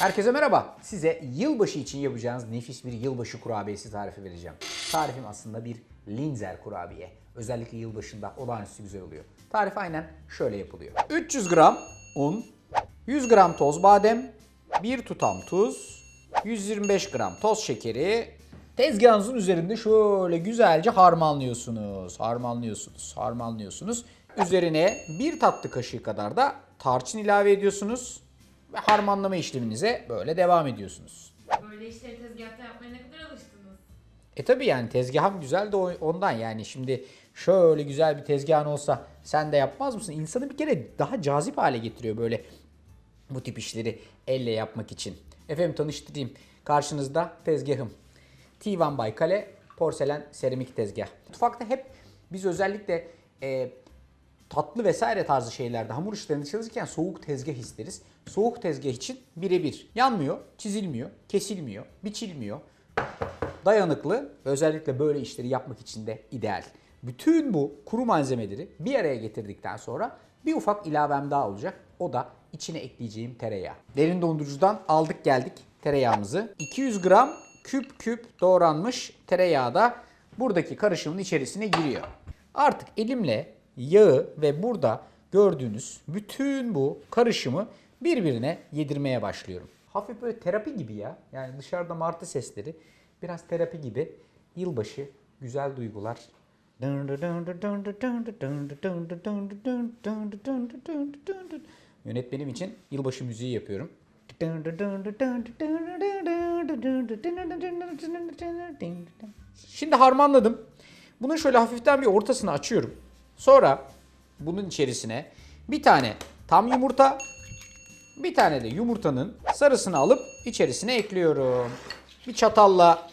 Herkese merhaba. Size yılbaşı için yapacağınız nefis bir yılbaşı kurabiyesi tarifi vereceğim. Tarifim aslında bir linzer kurabiye. Özellikle yılbaşında olağanüstü güzel oluyor. Tarif aynen şöyle yapılıyor. 300 gram un, 100 gram toz badem, 1 tutam tuz, 125 gram toz şekeri. Tezgahınızın üzerinde şöyle güzelce harmanlıyorsunuz. Harmanlıyorsunuz. Harmanlıyorsunuz. Üzerine bir tatlı kaşığı kadar da tarçın ilave ediyorsunuz. Ve harmanlama işleminize böyle devam ediyorsunuz. Böyle işleri tezgahta yapmaya ne kadar alıştınız? E tabi yani tezgahım güzel de ondan yani şimdi şöyle güzel bir tezgahın olsa sen de yapmaz mısın? İnsanı bir kere daha cazip hale getiriyor böyle bu tip işleri elle yapmak için. Efendim tanıştırayım. Karşınızda tezgahım. T1 Baykale porselen seramik tezgah. Mutfakta hep biz özellikle e, tatlı vesaire tarzı şeylerde hamur işlerinde çalışırken soğuk tezgah isteriz. Soğuk tezgah için birebir. Yanmıyor, çizilmiyor, kesilmiyor, biçilmiyor. Dayanıklı, özellikle böyle işleri yapmak için de ideal. Bütün bu kuru malzemeleri bir araya getirdikten sonra bir ufak ilavem daha olacak. O da içine ekleyeceğim tereyağı. Derin dondurucudan aldık geldik tereyağımızı. 200 gram küp küp doğranmış tereyağı da buradaki karışımın içerisine giriyor. Artık elimle yağı ve burada gördüğünüz bütün bu karışımı birbirine yedirmeye başlıyorum. Hafif böyle terapi gibi ya. Yani dışarıda martı sesleri biraz terapi gibi. Yılbaşı güzel duygular. Yönetmenim için yılbaşı müziği yapıyorum. Şimdi harmanladım. Bunun şöyle hafiften bir ortasını açıyorum. Sonra bunun içerisine bir tane tam yumurta, bir tane de yumurtanın sarısını alıp içerisine ekliyorum. Bir çatalla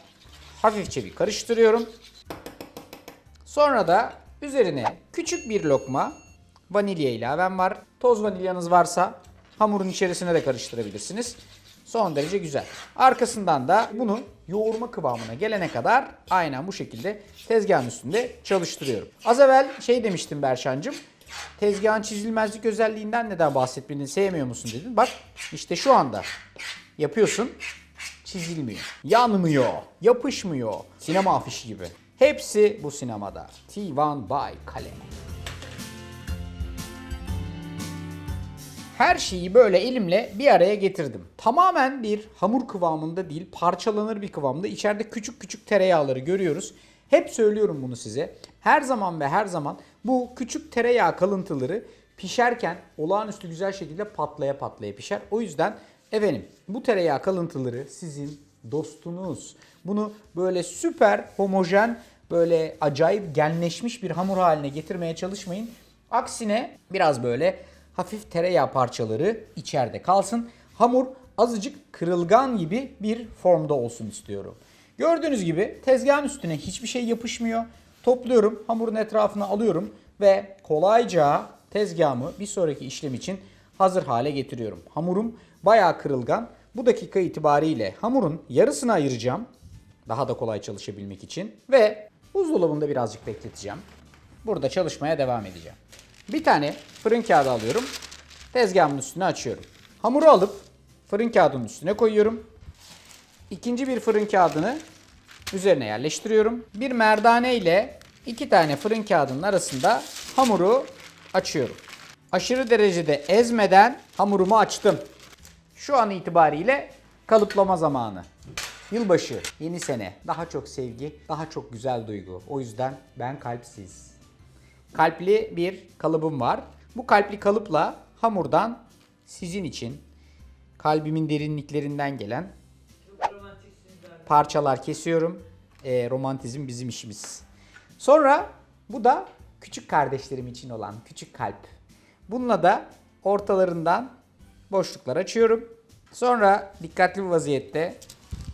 hafifçe bir karıştırıyorum. Sonra da üzerine küçük bir lokma vanilya ilavem var. Toz vanilyanız varsa hamurun içerisine de karıştırabilirsiniz. Son derece güzel. Arkasından da bunu yoğurma kıvamına gelene kadar aynen bu şekilde tezgahın üstünde çalıştırıyorum. Az evvel şey demiştim Berşancığım. Tezgahın çizilmezlik özelliğinden neden bahsetmeni sevmiyor musun dedin. Bak işte şu anda yapıyorsun çizilmiyor, yanmıyor, yapışmıyor. Sinema afişi gibi. Hepsi bu sinemada. T1 by Kale. Her şeyi böyle elimle bir araya getirdim. Tamamen bir hamur kıvamında değil, parçalanır bir kıvamda. İçeride küçük küçük tereyağları görüyoruz. Hep söylüyorum bunu size. Her zaman ve her zaman bu küçük tereyağı kalıntıları pişerken olağanüstü güzel şekilde patlaya patlaya pişer. O yüzden efendim bu tereyağı kalıntıları sizin dostunuz. Bunu böyle süper homojen, böyle acayip genleşmiş bir hamur haline getirmeye çalışmayın. Aksine biraz böyle hafif tereyağı parçaları içeride kalsın. Hamur azıcık kırılgan gibi bir formda olsun istiyorum. Gördüğünüz gibi tezgahın üstüne hiçbir şey yapışmıyor. Topluyorum, hamurun etrafına alıyorum ve kolayca tezgahımı bir sonraki işlem için hazır hale getiriyorum. Hamurum bayağı kırılgan. Bu dakika itibariyle hamurun yarısını ayıracağım. Daha da kolay çalışabilmek için. Ve buzdolabında birazcık bekleteceğim. Burada çalışmaya devam edeceğim. Bir tane fırın kağıdı alıyorum. Tezgahımın üstüne açıyorum. Hamuru alıp fırın kağıdının üstüne koyuyorum. İkinci bir fırın kağıdını üzerine yerleştiriyorum. Bir merdane ile iki tane fırın kağıdının arasında hamuru açıyorum. Aşırı derecede ezmeden hamurumu açtım. Şu an itibariyle kalıplama zamanı. Yılbaşı, yeni sene, daha çok sevgi, daha çok güzel duygu. O yüzden ben kalpsiz. Kalpli bir kalıbım var. Bu kalpli kalıpla hamurdan sizin için kalbimin derinliklerinden gelen parçalar kesiyorum. Ee, romantizm bizim işimiz. Sonra bu da küçük kardeşlerim için olan küçük kalp. Bununla da ortalarından boşluklar açıyorum. Sonra dikkatli bir vaziyette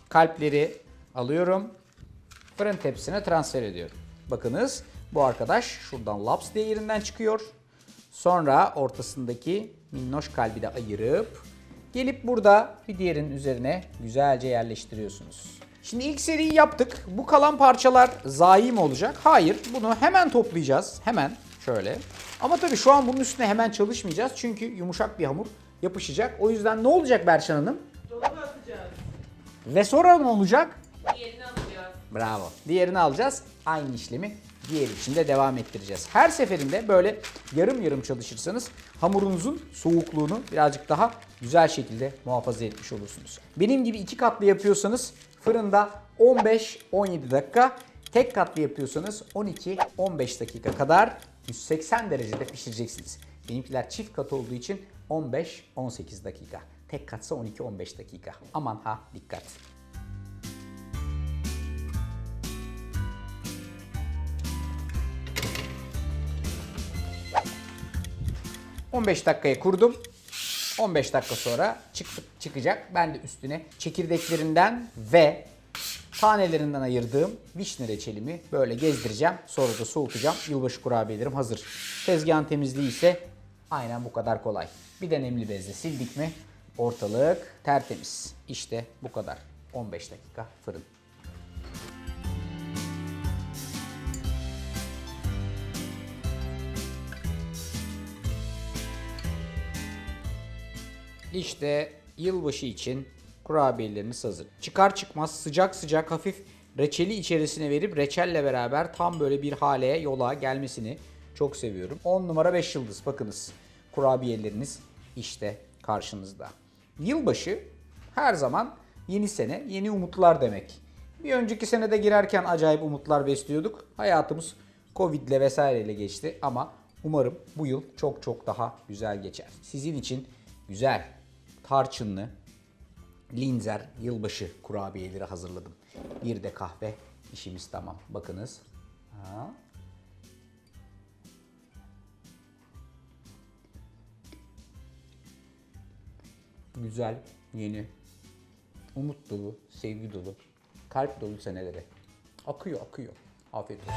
kalpleri alıyorum. Fırın tepsisine transfer ediyorum. Bakınız bu arkadaş şuradan laps diye yerinden çıkıyor. Sonra ortasındaki minnoş kalbi de ayırıp gelip burada bir diğerinin üzerine güzelce yerleştiriyorsunuz. Şimdi ilk seriyi yaptık. Bu kalan parçalar zayi mi olacak? Hayır. Bunu hemen toplayacağız. Hemen şöyle. Ama tabii şu an bunun üstüne hemen çalışmayacağız. Çünkü yumuşak bir hamur yapışacak. O yüzden ne olacak Berşan Hanım? Dolaba Ve sonra ne olacak? Diğerini alacağız. Bravo. Diğerini alacağız. Aynı işlemi diğer için de devam ettireceğiz. Her seferinde böyle yarım yarım çalışırsanız hamurunuzun soğukluğunu birazcık daha güzel şekilde muhafaza etmiş olursunuz. Benim gibi iki katlı yapıyorsanız fırında 15-17 dakika, tek katlı yapıyorsanız 12-15 dakika kadar 180 derecede pişireceksiniz. Benimkiler çift kat olduğu için 15-18 dakika. Tek katsa 12-15 dakika. Aman ha dikkat. 15 dakikaya kurdum. 15 dakika sonra çıktı, çıkacak. Ben de üstüne çekirdeklerinden ve tanelerinden ayırdığım vişne reçelimi böyle gezdireceğim. Sonra da soğutacağım. Yılbaşı kurabiyelerim hazır. Tezgahın temizliği ise aynen bu kadar kolay. Bir de nemli bezle sildik mi ortalık tertemiz. İşte bu kadar. 15 dakika fırın. İşte yılbaşı için kurabiyeleriniz hazır. Çıkar çıkmaz sıcak sıcak hafif reçeli içerisine verip reçelle beraber tam böyle bir hale yola gelmesini çok seviyorum. 10 numara 5 yıldız bakınız. Kurabiyeleriniz işte karşınızda. Yılbaşı her zaman yeni sene, yeni umutlar demek. Bir önceki senede girerken acayip umutlar besliyorduk. Hayatımız Covid ile vesaireyle geçti ama umarım bu yıl çok çok daha güzel geçer. Sizin için güzel, tarçınlı, linzer yılbaşı kurabiyeleri hazırladım. Bir de kahve işimiz tamam. Bakınız. Ha. Güzel, yeni, umut dolu, sevgi dolu, kalp dolu senelere. Akıyor, akıyor. Afiyet olsun.